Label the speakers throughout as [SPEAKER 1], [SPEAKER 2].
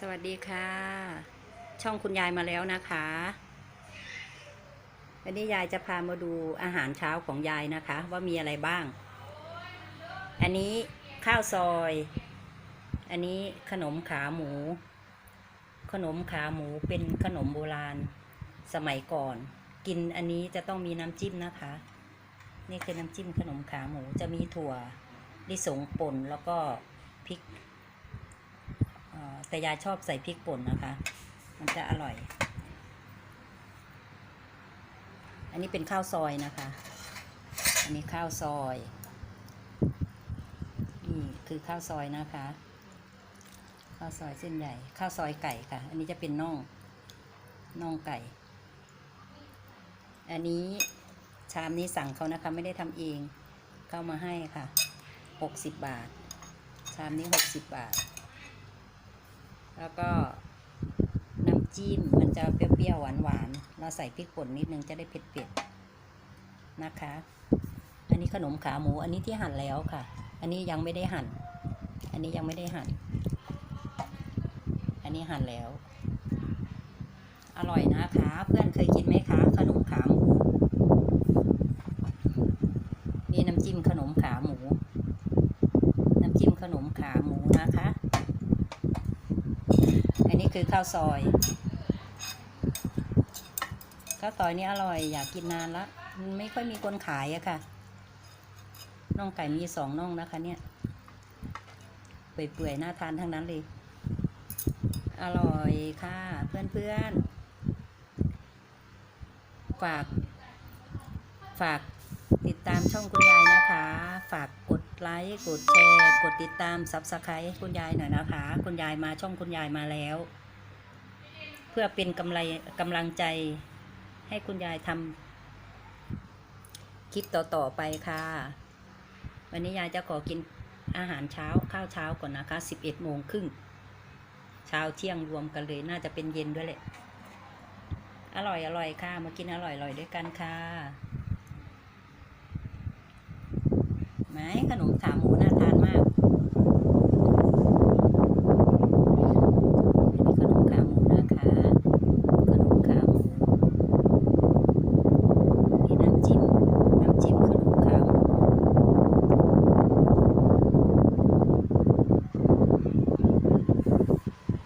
[SPEAKER 1] สวัสดีค่ะ ช่องคุณยายมาแล้วนะคะวันนี้ยายจะพามาดูอาหารเช้าของยายนะคะ ว่ามีอะไรบ้าง อันนี้ข้าวซอย อันนี้ขนมขาหมู ขนมขาหมูเป็นขนมโบราณสมัยก่อน กินอันนี้จะต้องมีน้ำจิ้มนะคะ นี่คือน้ำจิ้มขนมขาหมูจะมีถั่วลิสงป่นแล้วก็พริก แต่ยายชอบใส่พริกป่นนะคะ มันจะอร่อย อันนี้เป็นข้าวซอยนะคะ อันนี้ข้าวซอยนี่คือข้าวซอยนะคะ ข้าวซอยเส้นใหญ่ ข้าวซอยไก่ค่ะ อันนี้จะเป็นน่องน่องไก่ อันนี้ชามนี้สั่งเขานะคะ ไม่ได้ทำเองเข้ามาให้ค่ะหกสิบบาท ชามนี้หกสิบบาท แล้วก็น้ำจิ้มมันจะเปรี้ยวๆหวานๆ เราใส่พริกป่นนิดนึงจะได้เผ็ดๆนะคะ อันนี้ขนมขาหมู อันนี้ที่หั่นแล้วค่ะ อันนี้ยังไม่ได้หั่น อันนี้ยังไม่ได้หั่น อันนี้หั่นแล้ว อร่อยนะคะ เพื่อนเคยกินไหมคะ ขนมขาหมูนี่น้ำจิ้มขนมขาหมู น้ำจิ้มขนมขาหมูนะคะ คือข้าวซอย ข้าวซอยนี่อร่อยอยากกินนานละไม่ค่อยมีคนขายอะค่ะน่องไก่มีสองน่องนะคะ เนี่ยเปื่อยๆน่าทานทั้งนั้นเลย อร่อยค่ะ เพื่อนๆ ฝาก ฝากติดตามช่องคุณยายนะคะ ฝากกดไลค์กดแชร์ กดติดตามซับสไครต์คุณยายหน่อยนะคะ คุณยายมาช่องคุณยายมาแล้ว พื่อเป็นกำไรกำลังใจให้คุณยายทำคลิปต่อๆไปค่ะ วันนี้ยายจะขอกินอาหารเช้าข้าวเช้าก่อนนะคะ 11โมงครึ่งเช้าเที่ยงรวมกันเลยน่าจะเป็นเย็นด้วยแหละอร่อยอร่อยค่ะ มากินอร่อยอร่อยด้วยกันค่ะไหมขนมขาหมูน่าทานมากอันนี้ขนมขาหมูนะคะ ขนมขาหมูนี่น้ำจิ้ม น้ำจิ้มขนมขาหมู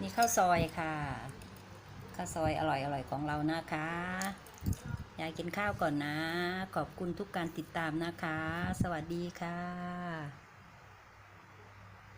[SPEAKER 1] นี่ ข้าวซอยค่ะ ข้าวซอยอร่อยอร่อยของเรานะคะ ยายกินข้าวก่อนนะ ขอบคุณทุกการติดตามนะคะ สวัสดีค่ะ